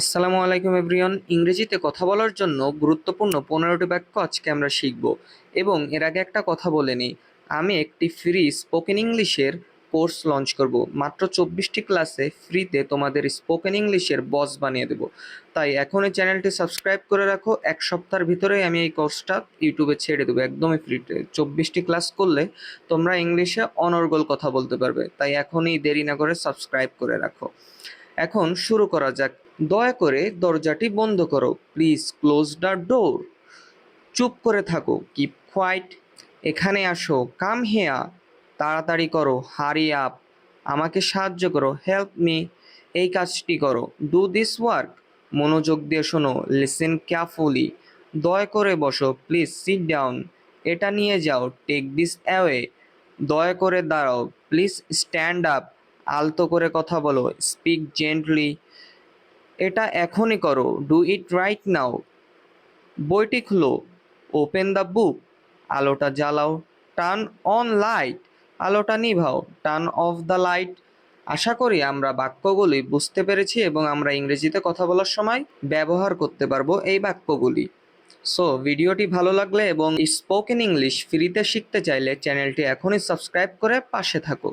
আসসালামু আলাইকুম এভরিওয়ান। ইংরেজিতে কথা বলার জন্য গুরুত্বপূর্ণ পনেরোটি বাক্য আজকে আমরা শিখব এবং এর আগে একটা কথা বলে নিই। আমি একটি ফ্রি স্পোকেন ইংলিশের কোর্স লঞ্চ করব। মাত্র চব্বিশটি ক্লাসে ফ্রিতে তোমাদের স্পোকেন ইংলিশের বস বানিয়ে দেবো। তাই এখন এই চ্যানেলটি সাবস্ক্রাইব করে রাখো। এক সপ্তাহের ভিতরে আমি এই কোর্সটা ইউটিউবে ছেড়ে দেবো। একদমই ফ্রিতে চব্বিশটি ক্লাস করলে তোমরা ইংলিশে অনর্গল কথা বলতে পারবে। তাই এখনই দেরি না করে সাবস্ক্রাইব করে রাখো। এখন শুরু করা যাক। দয়া করে দরজাটি বন্ধ করো। Please close the door. চুপ করে থাকো। Keep quiet. এখানে আসো। কাম হেয়া। তাড়াতাড়ি করো। Hurry up. আমাকে সাহায্য করো। Help me. এই কাজটি করো। Do this work. মনোযোগ দিয়ে শোনো। Listen carefully. দয়া করে বসো। Please sit down. এটা নিয়ে যাও। Take this away. দয়া করে দাঁড়াও। Please stand up. আলতো করে কথা বলো স্পিক জেন্টলি এটা এখনই করো ডু ইট রাইট নাও বইটি খুলো ওপেন দ্য বুক আলোটা জ্বালাও টার্ন অন লাইট আলোটা নিভাও টার্ন অফ দ্য লাইট আশা করি আমরা বাক্যগুলি বুঝতে পেরেছি এবং আমরা ইংরেজিতে কথা বলার সময় ব্যবহার করতে পারব এই বাক্যগুলি। সো ভিডিওটি ভালো লাগলে এবং স্পোকেন ইংলিশ ফ্রিতে শিখতে চাইলে চ্যানেলটি এখনই সাবস্ক্রাইব করে পাশে থাকো।